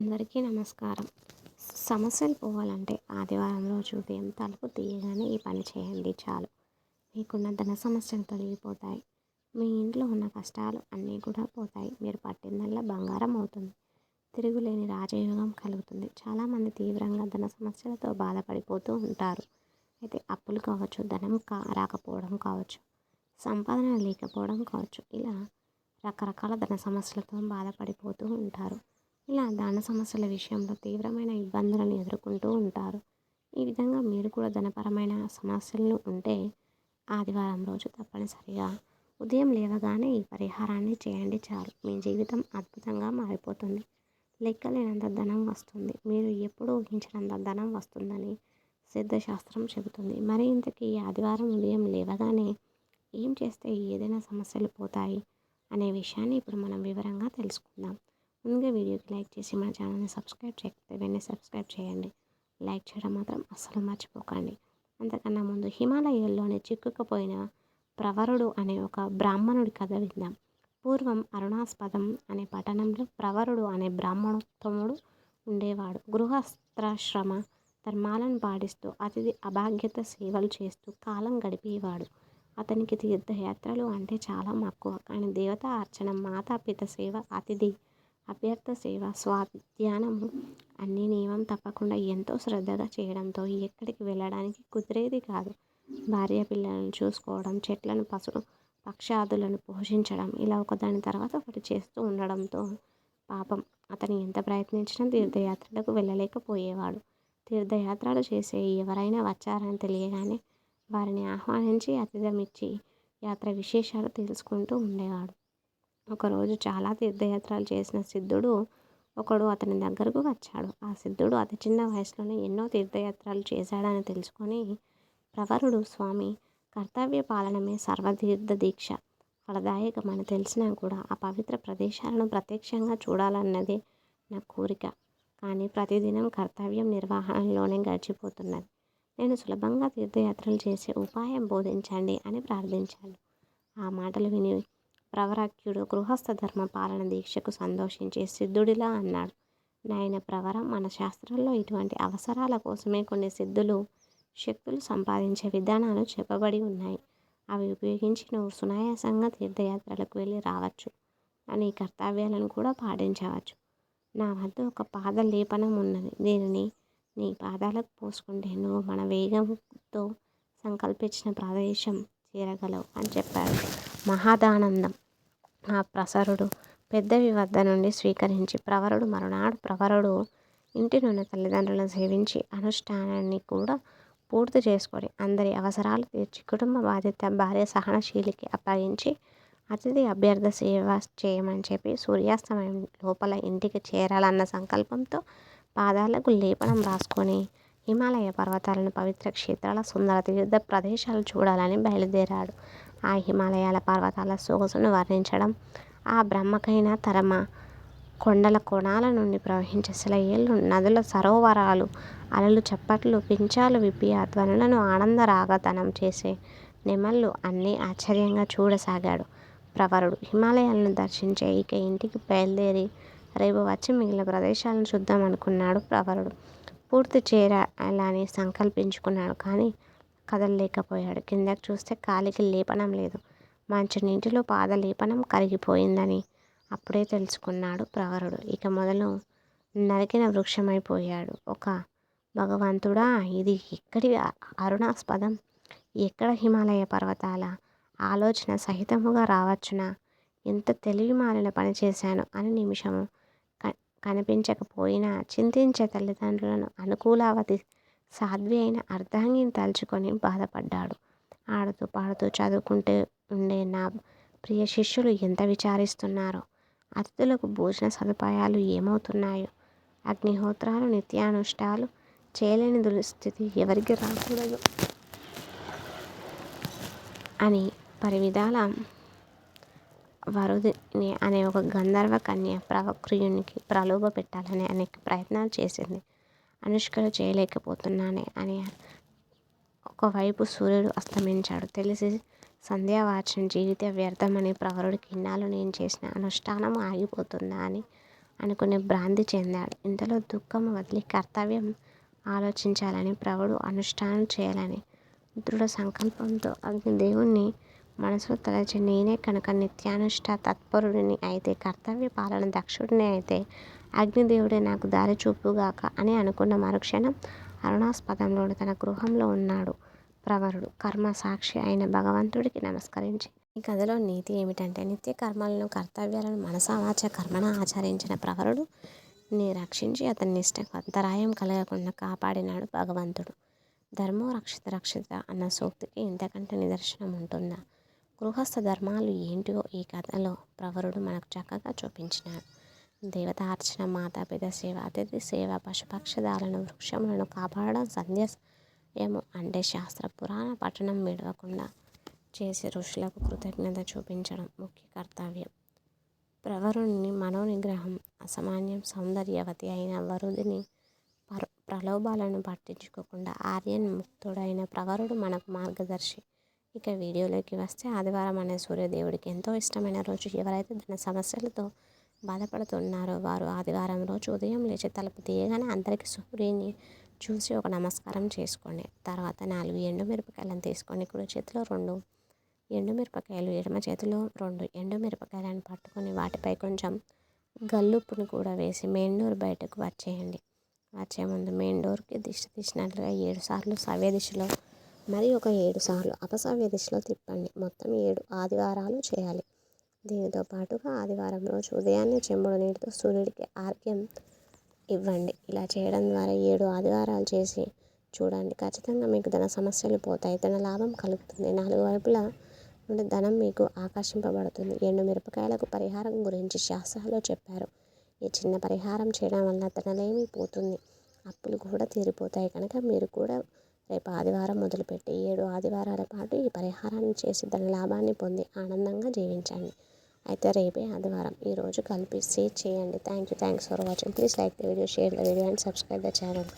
అందరికీ నమస్కారం. సమస్యలు పోవాలంటే ఆదివారం రోజు ఉదయం తలుపు తీయగానే ఈ పని చేయండి చాలు. మీకున్న ధన సమస్యలు తొలగిపోతాయి. మీ ఇంట్లో ఉన్న కష్టాలు అన్నీ కూడా పోతాయి. మీరు పట్టిందల్లా బంగారం అవుతుంది. తిరుగులేని రాజయోగం కలుగుతుంది. చాలామంది తీవ్రంగా ధన సమస్యలతో బాధపడిపోతూ ఉంటారు. అయితే అప్పులు కావచ్చు ధనం కా రాకపోవడం కావచ్చు సంపాదన లేకపోవడం కావచ్చు ఇలా రకరకాల ధన సమస్యలతో బాధపడిపోతూ ఉంటారు. ఇలా ధన సమస్యల విషయంలో తీవ్రమైన ఇబ్బందులను ఎదుర్కొంటూ ఉంటారు. ఈ విధంగా మీరు కూడా ధనపరమైన సమస్యలను ఉంటే ఆదివారం రోజు తప్పనిసరిగా ఉదయం లేవగానే ఈ పరిహారాన్ని చేయండి చాలు. మీ జీవితం అద్భుతంగా మారిపోతుంది. లెక్కలేనంత ధనం వస్తుంది. మీరు ఎప్పుడూ ఊహించినంత ధనం వస్తుందని సిద్ధశాస్త్రం చెబుతుంది. మరి ఇంతకీ ఈ ఆదివారం ఉదయం లేవగానే ఏం చేస్తే ఏదైనా సమస్యలు పోతాయి అనే విషయాన్ని ఇప్పుడు మనం వివరంగా తెలుసుకుందాం. ముందుగా వీడియోకి లైక్ చేసి మన ఛానల్ని సబ్స్క్రైబ్ చేయకపోతే వెంటనే సబ్స్క్రైబ్ చేయండి. లైక్ చేయడం మాత్రం అస్సలు మర్చిపోకండి. అంతకన్నా ముందు హిమాలయాల్లోనే చిక్కుకుపోయిన ప్రవరుడు అనే ఒక బ్రాహ్మణుడి కథ విందాం. పూర్వం అరుణాస్పదం అనే పట్టణంలో ప్రవరుడు అనే బ్రాహ్మణోత్తముడు ఉండేవాడు. గృహస్థాశ్రమ ధర్మాలను పాటిస్తూ అతిథి అభాగ్యత సేవలు చేస్తూ కాలం గడిపేవాడు. అతనికి తీర్థయాత్రలు అంటే చాలా మక్కువ. కానీ దేవతా అర్చన మాతాపిత సేవ అతిథి అభ్యర్థ సేవ స్వాధ్యానము అన్ని నియమం తప్పకుండా ఎంతో శ్రద్ధగా చేయడంతో ఎక్కడికి వెళ్ళడానికి కుదిరేది కాదు. భార్య పిల్లలను చూసుకోవడం చెట్లను పశు పక్షాదులను పోషించడం ఇలా ఒకదాని తర్వాత ఒకటి చేస్తూ ఉండడంతో పాపం అతను ఎంత ప్రయత్నించినా తీర్థయాత్రలకు వెళ్ళలేకపోయేవాడు. తీర్థయాత్రలు చేసే ఎవరైనా వచ్చారని తెలియగానే వారిని ఆహ్వానించి అతిథమిచ్చి యాత్ర విశేషాలు తెలుసుకుంటూ ఉండేవాడు. ఒకరోజు చాలా తీర్థయాత్రలు చేసిన సిద్ధుడు ఒకడు అతని దగ్గరకు వచ్చాడు. ఆ సిద్ధుడు అతి చిన్న వయసులోనే ఎన్నో తీర్థయాత్రలు చేశాడని తెలుసుకొని ప్రవరుడు స్వామి కర్తవ్య పాలనమే సర్వతీర్థ దీక్ష ఫలదాయకమని తెలిసినా కూడా ఆ పవిత్ర ప్రదేశాలను ప్రత్యక్షంగా చూడాలన్నదే నా కోరిక. కానీ ప్రతిదినం కర్తవ్యం నిర్వహణలోనే గడిచిపోతున్నది. నేను సులభంగా తీర్థయాత్రలు చేసే ఉపాయం బోధించండి అని ప్రార్థించాడు. ఆ మాటలు విని ప్రవరాఖ్యుడు గృహస్థ ధర్మ పాలన దీక్షకు సంతోషించి సిద్ధుడిలా అన్నాడు. నాయన ప్రవర మన శాస్త్రంలో ఇటువంటి అవసరాల కోసమే కొన్ని సిద్ధులు శక్తులు సంపాదించే విధానాలు చెప్పబడి ఉన్నాయి. అవి ఉపయోగించి నువ్వు సునాయాసంగా తీర్థయాత్రలకు వెళ్ళి రావచ్చు అని కర్తవ్యాలను కూడా పాటించవచ్చు. నా వద్ద ఒక పాద లేపనం ఉన్నది. దీనిని నీ పాదాలకు పోసుకుంటే నువ్వు మన వేగంతో సంకల్పించిన ప్రదేశం చేరగలవు అని చెప్పాడు. మహాదానందం. ఆ ప్రసరుడు పెద్దవి వద్ద నుండి స్వీకరించి ప్రవరుడు మరునాడు ప్రవరుడు ఇంటి నుండి తల్లిదండ్రులను సేవించి అనుష్ఠానాన్ని కూడా పూర్తి చేసుకొని అందరి అవసరాలు తీర్చి కుటుంబ బాధ్యత భార్య సహనశీలికి అప్పగించి అతిథి అభ్యర్థ సేవ చేయమని చెప్పి సూర్యాస్తమయం లోపల ఇంటికి చేరాలన్న సంకల్పంతో పాదాలకు లేపనం రాసుకొని హిమాలయ పర్వతాలను పవిత్ర క్షేత్రాల సుందర తీర్థ ప్రదేశాలు చూడాలని బయలుదేరాడు. ఆ హిమాలయాల పర్వతాల సొగసును వర్ణించడం ఆ బ్రహ్మకైన తరమ కొండల కోణాల నుండి ప్రవహించే సెలయేళ్ళు నదుల సరోవరాలు అలలు చప్పట్లు పించాలు విప్పి ఆ ధ్వనులను ఆనందరాగతనం చేసే నెమళ్ళు అన్నీ ఆశ్చర్యంగా చూడసాగాడు. ప్రవరుడు హిమాలయాలను దర్శించే ఇక ఇంటికి బయలుదేరి రేపు వచ్చి మిగిలిన ప్రదేశాలను చూద్దాం అనుకున్నాడు ప్రవరుడు. పూర్తి చేరాలని సంకల్పించుకున్నాడు కానీ కదలలేకపోయాడు. కిందకి చూస్తే కాలికి లేపనం లేదు. మంచినీటిలో పాద లేపనం కరిగిపోయిందని అప్పుడే తెలుసుకున్నాడు ప్రవరుడు. ఇక మొదలు నరికిన వృక్షమైపోయాడు. ఒక భగవంతుడా ఇది ఎక్కడి అరుణాస్పదం? ఎక్కడ హిమాలయ పర్వతాల ఆలోచన సహితముగా రావచ్చునా? ఎంత తెలివి మాలిన పని చేశాను అని నిమిషము కనిపించకపోయినా చింతించే తల్లిదండ్రులను అనుకూలావతి సాధ్వి అయిన అర్ధాంగిని తలుచుకొని బాధపడ్డాడు. ఆడుతూ పాడుతూ చదువుకుంటూ ఉండే నా ప్రియ శిష్యులు ఎంత విచారిస్తున్నారో. అతిథులకు భోజన సదుపాయాలు ఏమవుతున్నాయో. అగ్నిహోత్రాలు నిత్యానుష్ఠాలు చేయలేని దుస్థితి ఎవరికి రాకూడదు అని పరివిధాల వరుదిని అనే ఒక గంధర్వ కన్య ప్రవక్రియునికి ప్రలోభ పెట్టాలని అనేక ప్రయత్నాలు చేసింది. అనుష్కలు చేయలేకపోతున్నానే అని ఒకవైపు సూర్యుడు అస్తమించాడు. తెలిసి సంధ్యావాచన జీవిత వ్యర్థమని ప్రవరుడికి ఇన్నాళ్ళు నేను చేసిన అనుష్ఠానం ఆగిపోతుందా అని అనుకుని భ్రాంతి చెందాడు. ఇంతలో దుఃఖం వదిలి కర్తవ్యం ఆలోచించాలని ప్రవుడు అనుష్ఠానం చేయాలని దృఢ సంకల్పంతో అగ్నిదేవుణ్ణి మనసులో తలచి నేనే కనుక నిత్యానుష్ఠ తత్పరుడిని అయితే కర్తవ్య పాలన దక్షుడిని అయితే అగ్నిదేవుడే నాకు దారి చూపుగాక అని అనుకున్న మరుక్షణం అరుణాస్పదంలోని తన గృహంలో ఉన్నాడు. ప్రవరుడు కర్మ సాక్షి అయిన భగవంతుడికి నమస్కరించి. ఈ కథలో నీతి ఏమిటంటే నిత్య కర్మలను కర్తవ్యాలను మనసావాచ కర్మన ఆచరించిన ప్రవరుడు ని రక్షించి అతని నిష్టకు అంతరాయం కలగకుండా కాపాడినాడు భగవంతుడు. ధర్మో రక్షిత రక్షిత అన్న సూక్తికి ఇంతకంటే నిదర్శనం ఉంటుందా? గృహస్థ ధర్మాలు ఏంటివో ఈ కథలో ప్రవరుడు మనకు చక్కగా చూపించినాడు. దేవతార్చన మాతాపిత సేవ అతిథి సేవ పశుపక్షదాలను వృక్షములను కాపాడడం సంధ్యము అంటే శాస్త్ర పురాణ పఠనం విడవకుండా చేసి ఋషులకు కృతజ్ఞత చూపించడం ముఖ్య కర్తవ్యం. ప్రవరుణ్ణి మనోనిగ్రహం అసామాన్యం సౌందర్యవతి అయిన వరుదిని పర ప్రలోభాలను పట్టించుకోకుండా ఆర్యన్ ముక్తుడైన ప్రవరుడు మనకు మార్గదర్శి. ఇక వీడియోలోకి వస్తే ఆదివారం అనే సూర్యదేవుడికి ఎంతో ఇష్టమైన రోజు. ఎవరైతే తన సమస్యలతో బాధపడుతున్నారు వారు ఆదివారం రోజు ఉదయం లేచి తలుపు తీయగానే అందరికీ సూర్యుని చూసి ఒక నమస్కారం చేసుకోండి. తర్వాత నాలుగు ఎండు మిరపకాయలను తీసుకొని కుడి చేతిలో రెండు ఎండుమిరపకాయలు ఎడమ చేతిలో రెండు ఎండుమిరపకాయలను పట్టుకొని వాటిపై కొంచెం గల్లుప్పును కూడా వేసి మెయిన్ డోర్ బయటకు వచ్చేయండి వచ్చే ముందు మెయిన్ డోర్కి దిష్టి తీసినట్లుగా ఏడు సార్లు సవ్య దిశలో మరి ఒక ఏడు సార్లు అపసవ్య దిశలో తిప్పండి. మొత్తం ఏడు ఆదివారాలు చేయాలి. దీనితో పాటుగా ఆదివారం రోజు ఉదయాన్నే చెంబుడు నీటితో సూర్యుడికి ఆర్ఘ్యం ఇవ్వండి. ఇలా చేయడం ద్వారా ఏడు ఆదివారాలు చేసి చూడండి. ఖచ్చితంగా మీకు ధన సమస్యలు పోతాయి. ధన లాభం కలుగుతుంది. నాలుగు వైపులా నుండి ధనం మీకు ఆకర్షింపబడుతుంది. ఎండు మిరపకాయలకు పరిహారం గురించి శాస్త్రాల్లో చెప్పారు. ఈ చిన్న పరిహారం చేయడం వల్ల ధనలేమి పోతుంది. అప్పులు కూడా తీరిపోతాయి. కనుక మీరు కూడా రేపు ఆదివారం మొదలుపెట్టి ఏడు ఆదివారాల పాటు ఈ పరిహారాన్ని చేసి ధన లాభాన్ని పొంది ఆనందంగా జీవించండి. అయితే రేపే ఆదివారం ఈరోజు కలిపి షేర్ చేయండి. Thank you thanks for watching. Please like the video share the video and subscribe the channel.